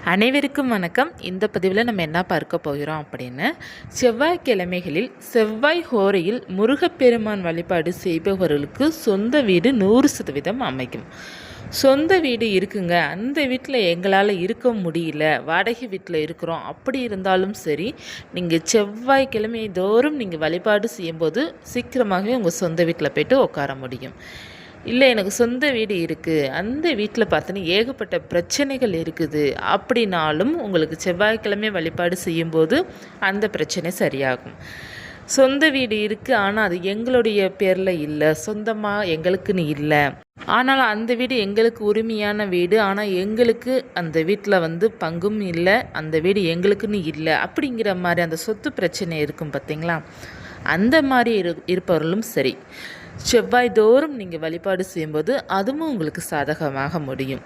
அனைவருக்கும் வணக்கம். இந்த பதிவில் நம்ம என்ன பார்க்க போகிறோம் அப்படின்னு செவ்வாய்க்கிழமைகளில் செவ்வாய் ஹோரையில் முருகப்பெருமான் வழிபாடு செய்பவர்களுக்கு சொந்த வீடு நூறு சதவீதம் அமைக்கும். சொந்த வீடு இருக்குங்க. அந்த வீட்டில் எங்களால் இருக்க முடியல. வாடகை வீட்டில் இருக்கிறோம். அப்படி இருந்தாலும் சரி நீங்கள் செவ்வாய்க்கிழமை தோறும் நீங்கள் வழிபாடு செய்யும்போது சீக்கிரமாகவே உங்கள் சொந்த வீட்டில் போய்ட்டு உட்கார முடியும். இல்லை எனக்கு சொந்த வீடு இருக்குது அந்த வீட்டில் பார்த்தோன்னா ஏகப்பட்ட பிரச்சனைகள் இருக்குது. அப்படின்னாலும் உங்களுக்கு செவ்வாய்க்கிழமை வழிபாடு செய்யும்போது அந்த பிரச்சனை சரியாகும். சொந்த வீடு இருக்குது ஆனால் அது எங்களுடைய பேரில் இல்லை. சொந்தமாக எங்களுக்குன்னு இல்லை. ஆனால் அந்த வீடு எங்களுக்கு உரிமையான வீடு. ஆனால் எங்களுக்கு அந்த வீட்டில் வந்து பங்கும் இல்லை. அந்த வீடு எங்களுக்குன்னு இல்லை. அப்படிங்கிற மாதிரி அந்த சொத்து பிரச்சனை இருக்கும் பார்த்தீங்களா? அந்த மாதிரி இரு இருப்பவர்களும் சரி. செவ்வாய் தோறும் நீங்கள் வழிபாடு செய்யும்போது அதுவும் உங்களுக்கு சாதகமாக முடியும்.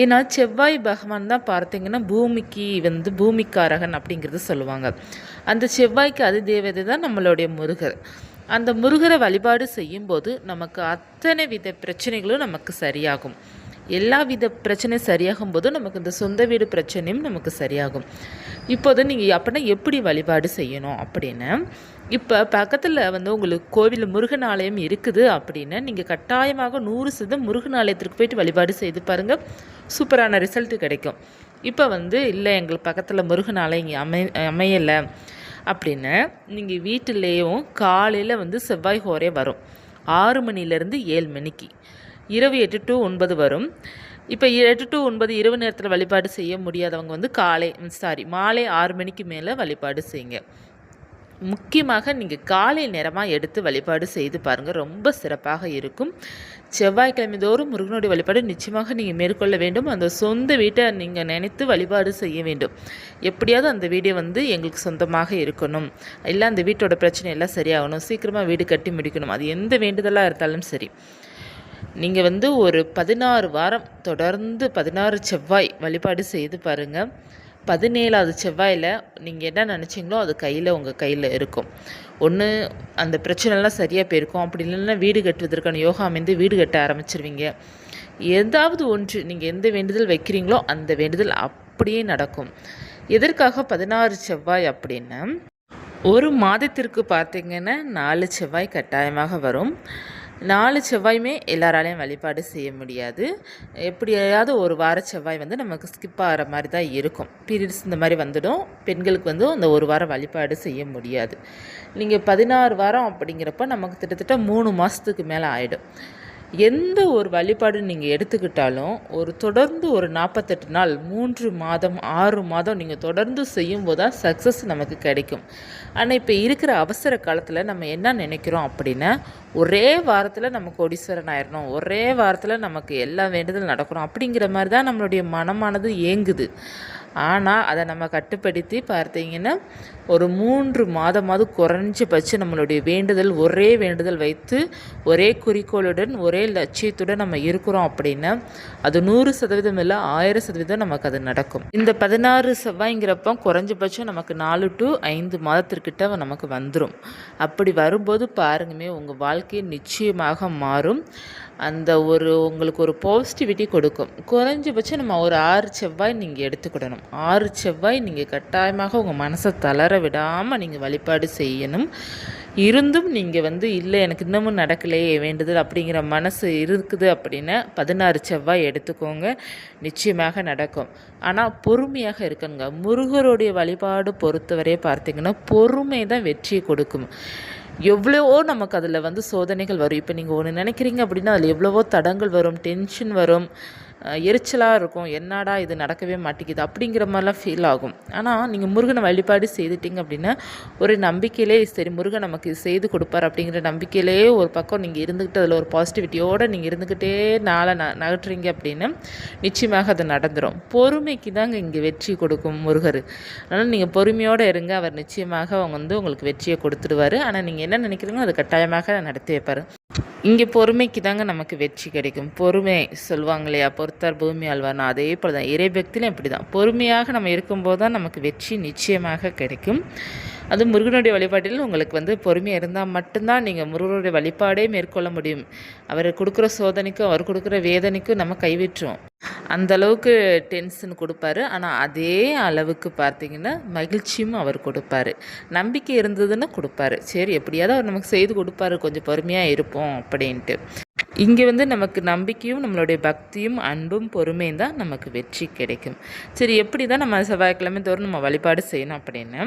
ஏன்னா செவ்வாய் பகவான் தான் பார்த்தீங்கன்னா பூமிக்கு வந்து பூமிக்காரகன் அப்படிங்கிறது சொல்லுவாங்க. அந்த செவ்வாய்க்கு அது தேவதை தான் நம்மளுடைய முருகர். அந்த முருகரை வழிபாடு செய்யும்போது நமக்கு அத்தனை வித பிரச்சனைகளும் நமக்கு சரியாகும். எல்லா வித பிரச்சனையும் சரியாகும் போது நமக்கு இந்த சொந்த வீடு பிரச்சனையும் நமக்கு சரியாகும். இப்போது நீங்கள் அப்படின்னா எப்படி வழிபாடு செய்யணும் அப்படின்னு இப்போ பக்கத்தில் வந்து உங்களுக்கு கோவில் முருகன் ஆலயம் இருக்குது அப்படின்னு நீங்கள் கட்டாயமாக நூறு சதம் முருகன் ஆலயத்திற்கு போயிட்டு வழிபாடு செய்து பாருங்கள் சூப்பரான ரிசல்ட்டு கிடைக்கும். இப்போ வந்து இல்லை எங்களுக்கு பக்கத்தில் முருகன் ஆலயம் இங்கே அமை அமையலை அப்படின்னு நீங்கள் வீட்டிலேயும் காலையில் வந்து செவ்வாய் ஹோரே வரும். ஆறு மணிலேருந்து ஏழு மணிக்கு. இரவு எட்டு டு ஒன்பது வரும். இப்போ எட்டு டு ஒன்பது இரவு நேரத்தில் வழிபாடு செய்ய முடியாதவங்க வந்து காலை சாரி மாலை ஆறு மணிக்கு மேலே வழிபாடு செய்யுங்க. முக்கியமாக நீங்கள் காலை நேரமாக எடுத்து வழிபாடு செய்து பாருங்கள் ரொம்ப சிறப்பாக இருக்கும். செவ்வாய்க்கிழமை தோறும் முருகனுடைய வழிபாடு நிச்சயமாக நீங்கள் மேற்கொள்ள வேண்டும். அந்த சொந்த வீட்டை நீங்கள் நினைத்து வழிபாடு செய்ய வேண்டும். எப்படியாவது அந்த வீடை வந்து எங்களுக்கு சொந்தமாக இருக்கணும். இல்லை அந்த வீட்டோட பிரச்சனை எல்லாம் சரியாகணும். சீக்கிரமாக வீடு கட்டி முடிக்கணும். அது எந்த வேண்டுதலாக இருந்தாலும் சரி. நீங்கள் வந்து ஒரு பதினாறு வாரம் தொடர்ந்து பதினாறு செவ்வாய் வழிபாடு செய்து பாருங்கள் பதினேழாவது செவ்வாயில் நீங்கள் என்ன நினச்சிங்களோ அது கையில் உங்கள் கையில் இருக்கும். ஒன்று அந்த பிரச்சனைலாம் சரியாக போயிருக்கும். அப்படி இல்லைன்னா வீடு கட்டுவதற்கான யோகா அமைந்து வீடு கட்ட ஆரம்பிச்சிருவீங்க. ஏதாவது ஒன்று நீங்கள் எந்த வேண்டுதல் வைக்கிறீங்களோ அந்த வேண்டுதல் அப்படியே நடக்கும். எதற்காக பதினாறு செவ்வாய் அப்படின்னா ஒரு மாதத்திற்கு பார்த்தீங்கன்னா நாலு செவ்வாய் கட்டாயமாக வரும். நாலு செவ்வாயுமே எல்லாராலையும் வழிபாடு செய்ய முடியாது. எப்படியாவது ஒரு வார செவ்வாய் வந்து நமக்கு ஸ்கிப் ஆகிற மாதிரி தான் இருக்கும். பீரியட்ஸ் இந்த மாதிரி வந்துடும். பெண்களுக்கு வந்து அந்த ஒரு வாரம் வழிபாடு செய்ய முடியாது. நீங்கள் பதினாறு வாரம் அப்படிங்கிறப்ப நமக்கு கிட்டத்தட்ட மூணு மாதத்துக்கு மேலே ஆகிடும் எந்த ஒரு வழிபாடு நீங்கள் எடுத்துக்கிட்டாலும் ஒரு தொடர்ந்து ஒரு நாற்பத்தெட்டு நாள் மூன்று மாதம் ஆறு மாதம் நீங்கள் தொடர்ந்து செய்யும்போது தான் சக்ஸஸ் நமக்கு கிடைக்கும். ஆனால் இப்போ இருக்கிற அவசர காலத்தில் நம்ம என்ன நினைக்கிறோம் அப்படின்னா ஒரே வாரத்தில் நம்ம கோடீஸ்வரன் ஆயிடணும் ஒரே வாரத்தில் நமக்கு எல்லா வேண்டுதல் நடக்கணும் அப்படிங்கிற மாதிரி தான் நம்மளுடைய மனமானது ஏங்குது ஆனால் அதை நம்ம கட்டுப்படுத்தி பார்த்தீங்கன்னா ஒரு மூன்று மாதமாவது குறைஞ்சபட்சம் நம்மளுடைய வேண்டுதல் ஒரே வேண்டுதல் வைத்து ஒரே குறிக்கோளுடன் ஒரே லட்சியத்துடன் நம்ம இருக்கிறோம் அப்படின்னா அது நூறு சதவீதம் இல்லை ஆயிரம் சதவீதம் நமக்கு அது நடக்கும். இந்த பதினாறு செவ்வாய்ங்கிறப்போ குறைஞ்சபட்சம் நமக்கு நாலு டு ஐந்து மாதத்திற்கிட்ட நமக்கு வந்துடும் அப்படி வரும்போது பாருங்கமே உங்கள் வாழ்க்கை நிச்சயமாக மாறும். அந்த ஒரு உங்களுக்கு ஒரு பாசிட்டிவிட்டி கொடுக்கும். குறைஞ்சபட்சம் நம்ம ஒரு ஆறு செவ்வாய் நீங்கள் எடுத்துக்கிடணும். ஆறு செவ்வாய் நீங்கள் கட்டாயமாக உங்கள் மனசை தளர விடாமல் நீங்கள் வழிபாடு செய்யணும். இருந்தும் நீங்கள் வந்து இல்லை எனக்கு இன்னமும் நடக்கலையே வேண்டுதல் அப்படிங்கிற மனசு இருக்குது அப்படின்னா பதினாறு செவ்வாய் எடுத்துக்கோங்க. நிச்சயமாக நடக்கும். ஆனால் பொறுமையாக இருக்கணுங்க. முருகருடைய வழிபாடு பொறுத்தவரையே பார்த்தீங்கன்னா பொறுமை தான் வெற்றியை கொடுக்கும். எவ்வளவோ நமக்கு அதில் வந்து சோதனைகள் வரும். இப்போ நீங்கள் ஒன்று நினைக்கிறீங்க அப்படின்னா அதில் எவ்வளவோ தடங்கள் வரும் டென்ஷன் வரும். எரிச்சலாக இருக்கும். என்னடா இது நடக்கவே மாட்டேங்குது அப்படிங்கிற மாதிரிலாம் ஃபீல் ஆகும். ஆனால் நீங்கள் முருகனை வழிபாடு செய்துட்டிங்க அப்படின்னா ஒரு நம்பிக்கையிலே சரி முருகன் நமக்கு இது செய்து கொடுப்பார் அப்படிங்கிற நம்பிக்கையிலே ஒரு பக்கம் நீங்கள் இருந்துக்கிட்டு அதில் ஒரு பாசிட்டிவிட்டியோடு நீங்கள் இருந்துக்கிட்டே நாளை ந நகட்டுறீங்க அப்படின்னு நிச்சயமாக அது நடந்துடும் பொறுமைக்கு தாங்க இங்கே வெற்றி கொடுக்கும் முருகர். அதனால் நீங்கள் பொறுமையோடு இருங்க. அவர் நிச்சயமாக அவங்க வந்து உங்களுக்கு வெற்றியை கொடுத்துடுவார். ஆனால் நீங்கள் என்ன நினைக்கிறீங்களோ அது கட்டாயமாக நடத்தி வைப்பார். இங்கே பொறுமைக்கு தாங்க நமக்கு வெற்றி கிடைக்கும். பொறுமை சொல்லுவாங்க இல்லையா பொறுத்தார் பூமி ஆழ்வார்னா அதே போல் தான் இறைபக்தியிலும் இப்படி தான் பொறுமையாக நம்ம இருக்கும்போது தான் நமக்கு வெற்றி நிச்சயமாக கிடைக்கும். அது முருகனுடைய வழிபாட்டில் உங்களுக்கு வந்து பொறுமையாக இருந்தால் மட்டும்தான் நீங்கள் முருகனுடைய வழிபாடே மேற்கொள்ள முடியும். அவர் கொடுக்குற சோதனைக்கும் அவர் கொடுக்குற வேதனைக்கும் நம்ம கைவிட்டுரும் அந்த அளவுக்கு டென்ஷன் கொடுப்பாரு. ஆனால் அதே அளவுக்கு பார்த்தீங்கன்னா மகிழ்ச்சியும் அவர் கொடுப்பாரு. நம்பிக்கை இருந்ததுன்னு கொடுப்பாரு. சரி எப்படியாவது அவர் நமக்கு செய்து கொடுப்பாரு. கொஞ்சம் பொறுமையாக இருப்போம் அப்படின்ட்டு. இங்கே வந்து நமக்கு நம்பிக்கையும் நம்மளுடைய பக்தியும் அன்பும் பொறுமையும் தான் நமக்கு வெற்றி கிடைக்கும். சரி எப்படி தான் நம்ம செவ்வாய்க்கிழமை தோறும் நம்ம வழிபாடு செய்யணும் அப்படின்னு.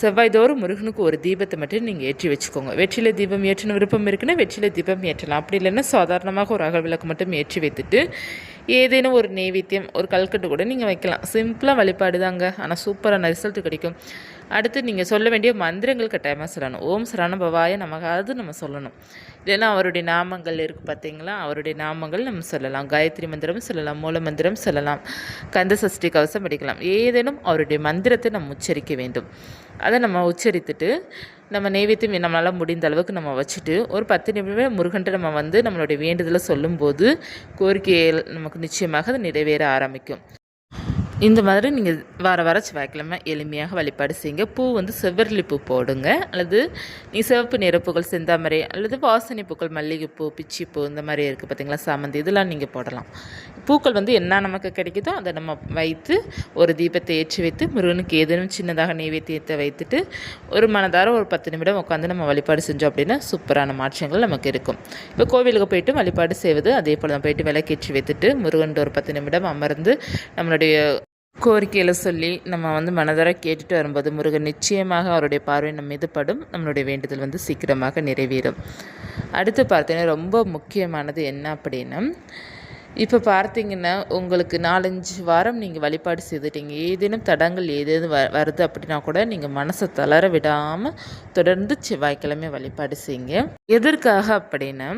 செவ்வாய் தோறும் முருகனுக்கு ஒரு தீபத்தை மட்டும் நீங்கள் ஏற்றி வச்சுக்கோங்க. வெற்றிலை தீபம் ஏற்றின விருப்பம் இருக்குன்னா வெற்றிலை தீபம் ஏற்றலாம். அப்படி இல்லைன்னா சாதாரணமாக ஒரு அகல் விளக்கு மட்டும் ஏற்றி வைத்துட்டு ஏதேனும் ஒரு நெய்வேத்தியம் ஒரு கல்கட்டு கூட நீங்கள் வைக்கலாம். சிம்பிளாக வழிபாடு தாங்க ஆனால் சூப்பரான ரிசல்ட் கிடைக்கும். அடுத்து நீங்கள் சொல்ல வேண்டிய மந்திரங்கள் கட்டாயமாக சொல்லணும். ஓம் சரண பவாய நமக்காவது நம்ம சொல்லணும். இல்லைன்னா அவருடைய நாமங்கள் இருக்குது பார்த்தீங்களா? அவருடைய நாமங்கள் நம்ம சொல்லலாம். காயத்ரி மந்திரம் சொல்லலாம் மூல மந்திரம் சொல்லலாம். கந்த சஷ்டி கவசம் படிக்கலாம் ஏதேனும் அவருடைய மந்திரத்தை நம்ம உச்சரிக்க வேண்டும். அதை நம்ம உச்சரித்துட்டு நம்ம நெய்வேத்தியம் நம்மளால் முடிந்த அளவுக்கு நம்ம வச்சுட்டு ஒரு பத்து நிமிடமே முருகன்ட்டு நம்ம வந்து நம்மளுடைய வேண்டுதலை சொல்லும்போது கோரிக்கையில் நமக்கு நிச்சயமாக அது நிறைவேற ஆரம்பிக்கும். இந்த மாதிரி நீங்கள் வார வர செவ்வாய்க்கிழமை எளிமையாக வழிபாடு செய்யுங்க. பூ வந்து செவ்வரளி பூ போடுங்க. அல்லது நீ சிவப்பு நிறப்புகள் செந்தாமரை அல்லது வாசனை பூக்கள் மல்லிகைப்பூ பிச்சிப்பூ இந்த மாதிரி இருக்குது பார்த்தீங்களா சாமந்தி இதெல்லாம் நீங்கள் போடலாம். பூக்கள் வந்து என்ன நமக்கு கிடைக்குதோ அதை நம்ம வைத்து ஒரு தீபத்தை ஏற்றி வைத்து முருகனுக்கு ஏதேனும் சின்னதாக நெய்வேத்தியத்தை வைத்துட்டு ஒரு மனதார ஒரு பத்து நிமிடம் உட்காந்து நம்ம வழிபாடு செஞ்சோம் அப்படின்னா சூப்பரான மாற்றங்கள் நமக்கு இருக்கும். இப்போ கோவிலுக்கு போயிட்டு வழிபாடு செய்வது அதே போல் தான் போயிட்டு விளக்கேற்றி வைத்துட்டு முருகன் ஒரு பத்து நிமிடம் அமர்ந்து நம்மளுடைய கோரிக்கையில் சொல்லி நம்ம வந்து மனதர கேட்டுட்டு வரும்போது முருகன் நிச்சயமாக அவருடைய பார்வை நம்ம மீது படும். நம்மளுடைய வேண்டுதல் வந்து சீக்கிரமாக நிறைவேறும். அடுத்து பார்த்தீங்கன்னா ரொம்ப முக்கியமானது என்ன அப்படின்னா இப்போ பார்த்தீங்கன்னா உங்களுக்கு நாலஞ்சு வாரம் நீங்கள் வழிபாடு செய்துட்டீங்க. ஏதேனும் தடங்கள் ஏதேது வ வருது அப்படின்னா கூட நீங்கள் மனசை தளர விடாமல் தொடர்ந்து செவ்வாய்க்கிழமை வழிபாடு செய்யுங்க. எதற்காக அப்படின்னா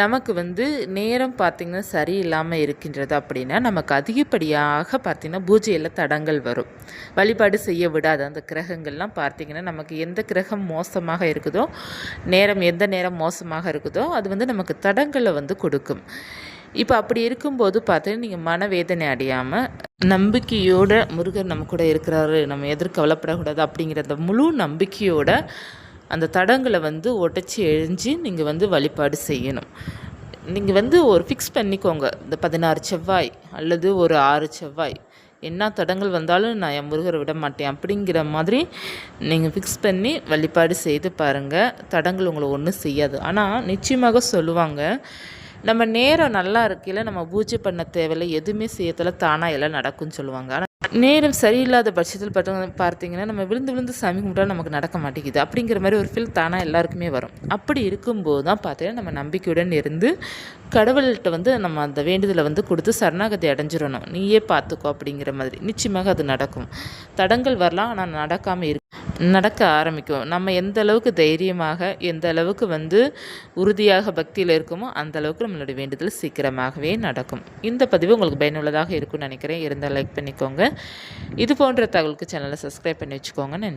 நமக்கு வந்து நேரம் பார்த்திங்கன்னா சரியில்லாமல் இருக்கின்றது அப்படின்னா நமக்கு அதிகப்படியாக பார்த்திங்கன்னா பூஜையில் தடங்கள் வரும். வழிபாடு செய்ய விடாது அந்த கிரகங்கள்லாம் பார்த்திங்கன்னா நமக்கு எந்த கிரகம் மோசமாக இருக்குதோ நேரம் எந்த நேரம் மோசமாக இருக்குதோ அது வந்து நமக்கு தடங்களை வந்து கொடுக்கும். இப்போ அப்படி இருக்கும்போது பார்த்தீங்கன்னா நீங்கள் மனவேதனை அடையாமல் நம்பிக்கையோட முருகர் நம்ம கூட இருக்கிறாரு நம்ம எதிர்க்க கவலைப்படக்கூடாது அப்படிங்கிற அந்த முழு நம்பிக்கையோட அந்த தடங்களை வந்து உடச்சி எழிஞ்சு நீங்கள் வந்து வழிபாடு செய்யணும். நீங்கள் வந்து ஒரு ஃபிக்ஸ் பண்ணிக்கோங்க. இந்த பதினாறு செவ்வாய் அல்லது ஒரு ஆறு செவ்வாய். என்ன தடங்கள் வந்தாலும் நான் என் முருகரை விட மாட்டேன். அப்படிங்கிற மாதிரி நீங்கள் ஃபிக்ஸ் பண்ணி வழிபாடு செய்து பாருங்கள் தடங்கள் உங்களை ஒன்றும் செய்யாது. ஆனால் நிச்சயமாக சொல்லுவாங்க நம்ம நேரம் நல்லா இருக்கையில் நம்ம பூஜை பண்ண தேவையில்லை. எதுவுமே செய்யத்தில் தானாக எல்லாம் நடக்கும்னு சொல்லுவாங்க. ஆனால் நேரம் சரியில்லாத பட்சத்தில் பார்த்து பார்த்தீங்கன்னா நம்ம விழுந்து விழுந்து சாமி கும்பிட்டா நமக்கு நடக்க மாட்டேங்குது. அப்படிங்கிற மாதிரி ஒரு ஃபீல் தானாக எல்லாருக்குமே வரும். அப்படி இருக்கும்போது தான் பார்த்தீங்கன்னா நம்ம நம்பிக்கையுடன் இருந்து கடவுள்கிட்ட வந்து நம்ம அந்த வேண்டுதலை வந்து கொடுத்து சரணாகதி அடைஞ்சிடணும். நீயே பார்த்துக்கோ அப்படிங்கிற மாதிரி. நிச்சயமாக அது நடக்கும். தடங்கள் வரலாம் ஆனால் நடக்காமல் இருக்கு நடக்க ஆரம்பிக்கும். நம்ம எந்த அளவுக்கு தைரியமாக எந்த அளவுக்கு வந்து உறுதியாக பக்தியில் இருக்குமோ அந்த அளவுக்கு நம்மளுடைய வேண்டுதல் சீக்கிரமாகவே நடக்கும். இந்த பதிவு உங்களுக்கு பயனுள்ளதாக இருக்கும்னு நினைக்கிறேன். இருந்தால் லைக் பண்ணிக்கோங்க. இது போன்ற தகவலுக்கு சேனலை சப்ஸ்கிரைப் பண்ணி வச்சுக்கோங்க. நன்றி.